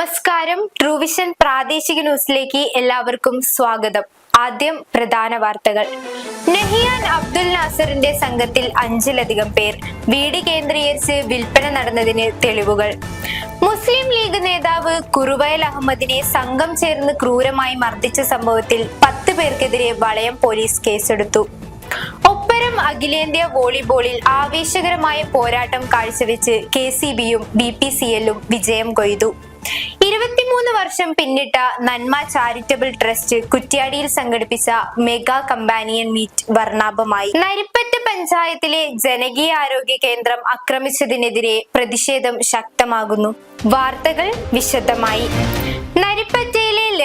നമസ്കാരം. ട്രൂവിഷൻ പ്രാദേശിക ന്യൂസിലേക്ക് എല്ലാവർക്കും സ്വാഗതം. ആദ്യം പ്രധാന വാർത്തകൾ. നഹിയാൻ അബ്ദുൽ നാസറിന്റെ സംഘത്തിൽ അഞ്ചിലധികം പേർ. വീട് കേന്ദ്രീകരിച്ച് വിൽപ്പന നടന്നതിന് തെളിവുകൾ. മുസ്ലിം ലീഗ് നേതാവ് കുറുവയൽ അഹമ്മദിനെ സംഘം ചേർന്ന് ക്രൂരമായി മർദ്ദിച്ച സംഭവത്തിൽ പത്ത് പേർക്കെതിരെ വളയം പോലീസ് കേസെടുത്തു. ഒപ്പരം അഖിലേന്ത്യാ വോളിബോളിൽ ആവേശകരമായ പോരാട്ടം കാഴ്ചവെച്ച് കെ സി ബിയും ബി പി സി എല്ലും വിജയം കൊയ്തു. ഇരുപത്തിമൂന്ന് വർഷം പിന്നിട്ട നന്മ ചാരിറ്റബിൾ ട്രസ്റ്റ് കുറ്റ്യാടിയിൽ സംഘടിപ്പിച്ച മെഗാ കമ്പാനിയൻ മീറ്റ് വർണാഭമായി. നരിപ്പറ്റ് പഞ്ചായത്തിലെ ജനകീയ ആരോഗ്യ കേന്ദ്രം ആക്രമിച്ചതിനെതിരെ പ്രതിഷേധം ശക്തമാകുന്നു. വാർത്തകൾ വിശദമായി.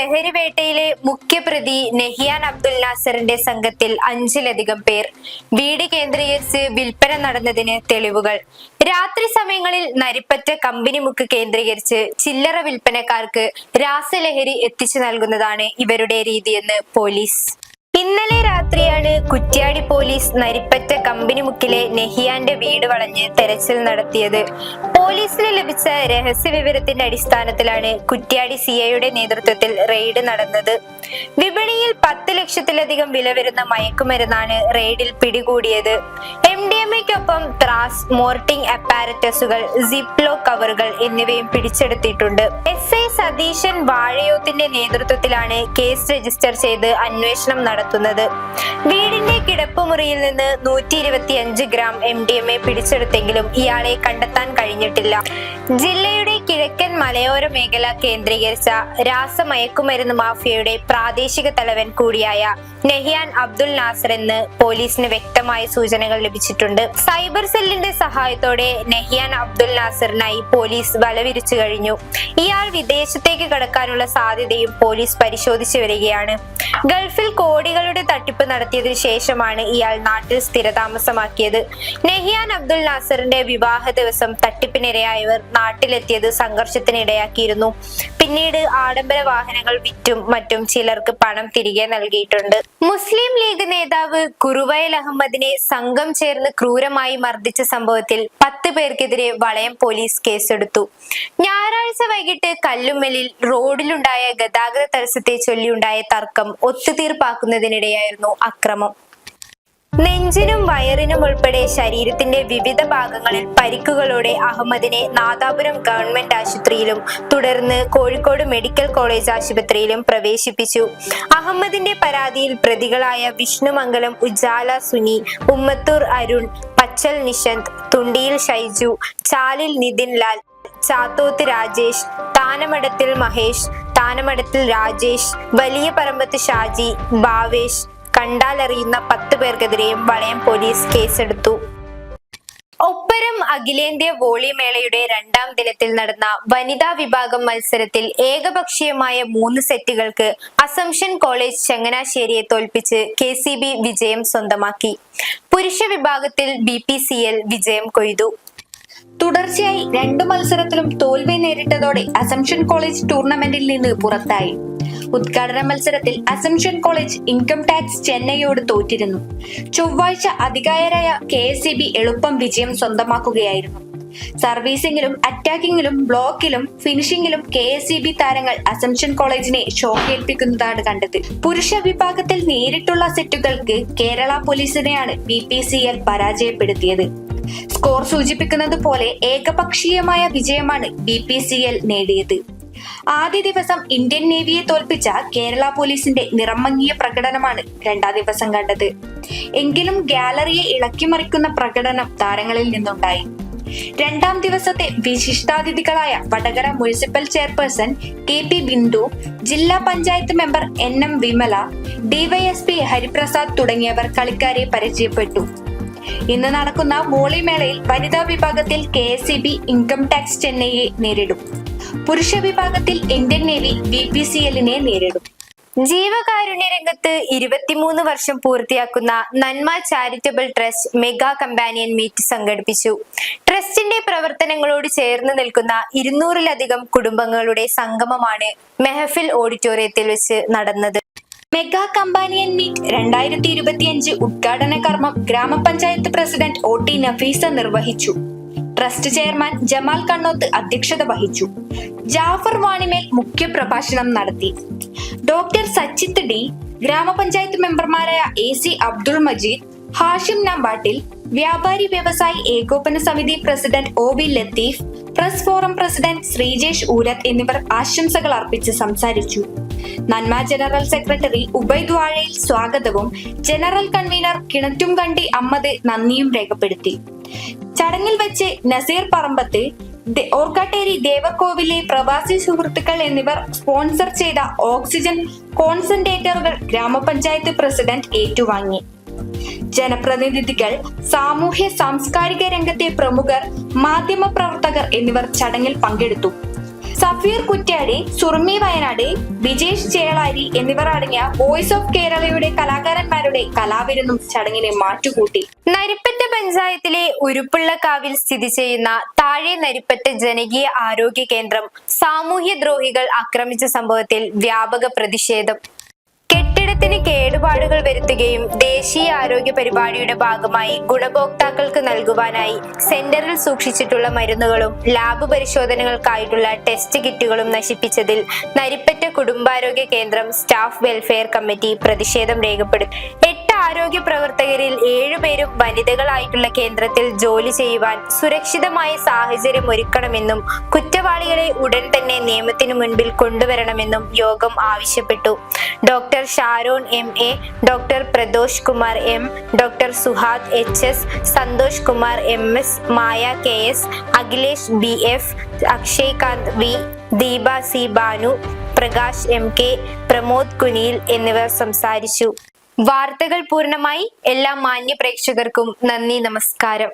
ലഹരിവേട്ടയിലെ മുഖ്യപ്രതി നെഹിയാൻ അബ്ദുൽ നാസറിന്റെ സംഘത്തിൽ അഞ്ചിലധികം പേർ. വീട് കേന്ദ്രീകരിച്ച് വിൽപ്പന നടന്നതിന് തെളിവുകൾ. രാത്രി സമയങ്ങളിൽ നരിപ്പറ്റ കമ്പനി മുക്ക് കേന്ദ്രീകരിച്ച് ചില്ലറ വിൽപ്പനക്കാർക്ക് രാസലഹരി എത്തിച്ചു നൽകുന്നതാണ് ഇവരുടെ രീതിയെന്ന് പോലീസ്. ഇന്നലെ രാത്രിയാണ് കുറ്റ്യാടി പോലീസ് നരിപ്പറ്റ കമ്പനി മുക്കിലെ നെഹിയാന്റെ വീട് വളഞ്ഞ് തെരച്ചിൽ നടത്തിയത്. പോലീസിന് ലഭിച്ച രഹസ്യ വിവരത്തിന്റെ അടിസ്ഥാനത്തിലാണ് കുറ്റ്യാടി സി ഐയുടെ നേതൃത്വത്തിൽ റെയ്ഡ് നടന്നത്. വിപണിയിൽ പത്ത് ലക്ഷത്തിലധികം വില വരുന്ന മയക്കുമരുന്നാണ് റെയ്ഡിൽ പിടികൂടിയത്. എം ഡി എം എക്കൊപ്പം ത്രാസ് മോർട്ടിംഗ് അപ്പാരറ്റസുകൾ സിപ്ലോ കവറുകൾ എന്നിവയും പിടിച്ചെടുത്തിട്ടുണ്ട്. എസ് ഐ സതീശൻ വാഴയോത്തിന്റെ നേതൃത്വത്തിലാണ് കേസ് രജിസ്റ്റർ ചെയ്ത് അന്വേഷണം നടത്തുന്നത്. വീടിന്റെ കിടപ്പുമുറിയിൽ നിന്ന് നൂറ്റി ഇരുപത്തിയഞ്ച് gram M D M A പിടിച്ചെടുത്തെങ്കിലും ഇയാളെ കണ്ടെത്താൻ കഴിഞ്ഞിട്ടില്ല. ജില്ലയുടെ കിഴക്കൻ മലയോര മേഖല കേന്ദ്രീകരിച്ച രാസമയക്കുമരുന്ന് മാഫിയയുടെ പ്രാദേശിക തലവൻ കൂടിയായ നെഹിയാൻ അബ്ദുൽ നാസർ എന്ന് പോലീസിന് വ്യക്തമായ സൂചനകൾ ലഭിച്ചിട്ടുണ്ട്. സൈബർ സെല്ലിന്റെ സഹായത്തോടെ നെഹിയാൻ അബ്ദുൽ നാസറിനായി പോലീസ് വലവിരിച്ചു കഴിഞ്ഞു. ഇയാൾ വിദേശത്തേക്ക് കടക്കാനുള്ള സാധ്യതയും പോലീസ് പരിശോധിച്ചു വരികയാണ്. ഗൾഫിൽ കോടികളുടെ തട്ടിപ്പ് നടത്തിയതിനു ശേഷമാണ് ഇയാൾ നാട്ടിൽ സ്ഥിരതാമസമാക്കിയത്. നെഹിയാൻ അബ്ദുൽ നാസറിന്റെ വിവാഹ ദിവസം തട്ടിപ്പിനിരയായവർ നാട്ടിലെത്തിയത് സംഘർഷത്തിനിടയാക്കിയിരുന്നു. പിന്നീട് ആഡംബര വാഹനങ്ങൾ വിറ്റും മറ്റും ചിലർക്ക് പണം തിരികെ നൽകിയിട്ടുണ്ട്. മുസ്ലിം ലീഗ് നേതാവ് കുറുവയൽ അഹമ്മദിനെ സംഘം ചേർന്ന് ക്രൂരമായി മർദ്ദിച്ച സംഭവത്തിൽ പത്ത് പേർക്കെതിരെ വളയം പോലീസ് കേസെടുത്തു. ഞായറാഴ്ച വൈകിട്ട് കല്ലുമ്മലിൽ റോഡിലുണ്ടായ ഗതാഗത തടസ്സത്തെ ചൊല്ലിയുണ്ടായ തർക്കം ഒത്തുതീർപ്പാക്കുന്നതിനിടെയായിരുന്നു അക്രമം. നെഞ്ചിനും വയറിനും ഉൾപ്പെടെ ശരീരത്തിന്റെ വിവിധ ഭാഗങ്ങളിൽ പരിക്കുകളോടെ അഹമ്മദിനെ നാദാപുരം ഗവൺമെന്റ് ആശുപത്രിയിലും തുടർന്ന് കോഴിക്കോട് മെഡിക്കൽ കോളേജ് ആശുപത്രിയിലും പ്രവേശിപ്പിച്ചു. അഹമ്മദിന്റെ പരാതിയിൽ പ്രതികളായ വിഷ്ണുമംഗലം ഉജാല സുനി ഉമ്മത്തൂർ അരുൺ പച്ചൽ നിഷന്ത് തുണ്ടിയിൽ ഷൈജു ചാലിൽ നിതിൻ ലാൽ ചാത്തോത്ത് രാജേഷ് താനമടത്തിൽ മഹേഷ് താനമടത്തിൽ രാജേഷ് വലിയ പറമ്പത്ത് ഷാജി ഭാവേഷ് കണ്ടാലറിയുന്ന പത്ത് പേർക്കെതിരെയും വളയം പോലീസ് കേസെടുത്തു. ഒപ്പരം അഖിലേന്ത്യാ വോളിമേളയുടെ രണ്ടാം ദിനത്തിൽ നടന്ന വനിതാ വിഭാഗം മത്സരത്തിൽ ഏകപക്ഷീയമായ മൂന്ന് സെറ്റുകൾക്ക് അസംഷൻ കോളേജ് ചങ്ങനാശ്ശേരിയെ തോൽപ്പിച്ച് കെ സി ബി വിജയം സ്വന്തമാക്കി. പുരുഷ വിഭാഗത്തിൽ ബി പി സി എൽ വിജയം കൊയ്തു. തുടർച്ചയായി രണ്ടു മത്സരത്തിലും തോൽവി നേരിട്ടതോടെ അസംഷൻ കോളേജ് ടൂർണമെന്റിൽ നിന്ന് പുറത്തായി. ഉദ്ഘാടന മത്സരത്തിൽ അസംഷൻ കോളേജ് ഇൻകം ടാക്സ് ചെന്നൈയോട് തോറ്റിരുന്നു. ചൊവ്വാഴ്ച അധികായരായ കെ എസ് എളുപ്പം വിജയം സ്വന്തമാക്കുകയായിരുന്നു. സർവീസിംഗിലും അറ്റാക്കിംഗിലും ബ്ലോക്കിലും ഫിനിഷിംഗിലും കെ എസ് സി ബി താരങ്ങൾ അസംഷൻ കോളേജിനെ ഷോക്കേൽപ്പിക്കുന്നതാണ് കണ്ടത്. പുരുഷ വിഭാഗത്തിൽ നേരിട്ടുള്ള സെറ്റുകൾക്ക് കേരള പോലീസിനെയാണ് ബി പി സി എൽ പരാജയപ്പെടുത്തിയത്. സ്കോർ സൂചിപ്പിക്കുന്നത് പോലെ ഏകപക്ഷീയമായ വിജയമാണ് ബി പി സി എൽ നേടിയത്. ആദ്യ ദിവസം ഇന്ത്യൻ നേവിയെ തോൽപ്പിച്ച കേരള പോലീസിന്റെ നിറമങ്ങിയ പ്രകടനമാണ് രണ്ടാം ദിവസം കണ്ടത്. എങ്കിലും ഗാലറിയെ ഇളക്കിമറിക്കുന്ന പ്രകടനം താരങ്ങളിൽ നിന്നുണ്ടായി. രണ്ടാം ദിവസത്തെ വിശിഷ്ടാതിഥികളായ Vadakara municipal chairperson K P Bindu ജില്ലാ panchayat member N M Vimala DYSP Hariprasad തുടങ്ങിയവർ കളിക്കാരെ പരിചയപ്പെട്ടു. ഇന്ന് നടക്കുന്ന വോളിമേളയിൽ വനിതാ വിഭാഗത്തിൽ K S B income tax ചെന്നൈയെ നേരിടും. പുരുഷ വിഭാഗത്തിൽ Indian navy B P C എല്ലിനെ നേരിടും. ജീവകാരുണ്യ രംഗത്ത് ഇരുപത്തിമൂന്ന് വർഷം പൂർത്തിയാക്കുന്ന Nanma charitable trust mega companion meet സംഘടിപ്പിച്ചു. ട്രസ്റ്റിന്റെ പ്രവർത്തനങ്ങളോട് ചേർന്ന് നിൽക്കുന്ന ഇരുന്നൂറിലധികം കുടുംബങ്ങളുടെ സംഗമമാണ് മെഹഫിൽ ഓഡിറ്റോറിയത്തിൽ വെച്ച് നടന്നത്. മെഗാ കമ്പാനിയൻ മീറ്റ് രണ്ടായിരത്തി ഇരുപത്തിയഞ്ച് ഉദ്ഘാടന കർമ്മം ഗ്രാമപഞ്ചായത്ത് പ്രസിഡന്റ് ഒ ടി നഫീസ നിർവഹിച്ചു. ട്രസ്റ്റ് ചെയർമാൻ ജമാൽ കണ്ണോത്ത് അധ്യക്ഷത വഹിച്ചു. ജാഫർ വാണിമേൽ മുഖ്യപ്രഭാഷണം നടത്തി. ഡോക്ടർ സച്ചിത് ഡി ഗ്രാമപഞ്ചായത്ത് മെമ്പർമാരായ എ സി അബ്ദുൾ മജീദ് ഹാഷിം നമ്പാട്ടിൽ വ്യാപാരി വ്യവസായി ഏകോപന സമിതി president O B Latheef press forum president Sreejesh Oorath എന്നിവർ ആശംസകൾ അർപ്പിച്ച് സംസാരിച്ചു. നന്മ ജനറൽ സെക്രട്ടറി ഉബൈദ് വാഴയിൽ സ്വാഗതവും ജനറൽ കൺവീനർ കിണറ്റുംകണ്ടി അമ്മദ് നന്ദിയും രേഖപ്പെടുത്തി. ചടങ്ങിൽ വെച്ച് നസീർ പറമ്പത്ത് ഓർക്കാട്ടേരി ദേവർകോവിലെ പ്രവാസി സുഹൃത്തുക്കൾ എന്നിവർ സ്പോൺസർ ചെയ്ത ഓക്സിജൻ കോൺസെൻട്രേറ്ററുകൾ ഗ്രാമപഞ്ചായത്ത് പ്രസിഡന്റ് ഏറ്റുവാങ്ങി. ജനപ്രതിനിധികൾ സാമൂഹ്യ സാംസ്കാരിക രംഗത്തെ പ്രമുഖർ മാധ്യമ പ്രവർത്തകർ എന്നിവർ ചടങ്ങിൽ പങ്കെടുത്തു. സഫീർ കുറ്റ്യാടി സുർമി വയനാട് വിജേഷ് ചേളാരി എന്നിവർ അടങ്ങിയ വോയിസ് ഓഫ് കേരളയുടെ കലാകാരന്മാരുടെ കലാവിരുന്നും ചടങ്ങിനെ മാറ്റുകൂട്ടി. നരിപ്പറ്റ പഞ്ചായത്തിലെ ഉരുപ്പുള്ളക്കാവിൽ സ്ഥിതി ചെയ്യുന്ന താഴെ നരിപ്പറ്റ ജനകീയ ആരോഗ്യ കേന്ദ്രം സാമൂഹ്യദ്രോഹികൾ ആക്രമിച്ച സംഭവത്തിൽ വ്യാപക പ്രതിഷേധം. കെട്ടിടത്തിന് കേടുപാടുകൾ വരുത്തുകയും ദേശീയ ആരോഗ്യ പരിപാടിയുടെ ഭാഗമായി ഗുണഭോക്താക്കൾക്ക് നൽകുവാനായി സെന്ററിൽ സൂക്ഷിച്ചിട്ടുള്ള മരുന്നുകളും ലാബ് പരിശോധനകൾക്കായിട്ടുള്ള ടെസ്റ്റ് കിറ്റുകളും നശിപ്പിച്ചതിൽ നരിപ്പറ്റ കുടുംബാരോഗ്യ കേന്ദ്രം സ്റ്റാഫ് വെൽഫെയർ കമ്മിറ്റി പ്രതിഷേധം രേഖപ്പെടുത്തി. ആരോഗ്യ പ്രവർത്തകരിൽ ഏഴുപേരും വനിതകളായിട്ടുള്ള കേന്ദ്രത്തിൽ ജോലി ചെയ്യുവാൻ സുരക്ഷിതമായ സാഹചര്യം ഒരുക്കണമെന്നും കുറ്റവാളികളെ ഉടൻ തന്നെ നിയമത്തിനു മുൻപിൽ കൊണ്ടുവരണമെന്നും യോഗം ആവശ്യപ്പെട്ടു. Doctor Sharon M A doctor Pradosh Kumar M doctor Suhad H S Santhosh Kumar M S Maya K S Akhilesh B F Akshay Kanth V Deepa C Banu Prakash M K Pramod Kuniyil എന്നിവർ സംസാരിച്ചു. വാർത്തകൾ പൂർണമായി എല്ലാ മാന്യ പ്രേക്ഷകർക്കും നന്ദി നമസ്കാരം.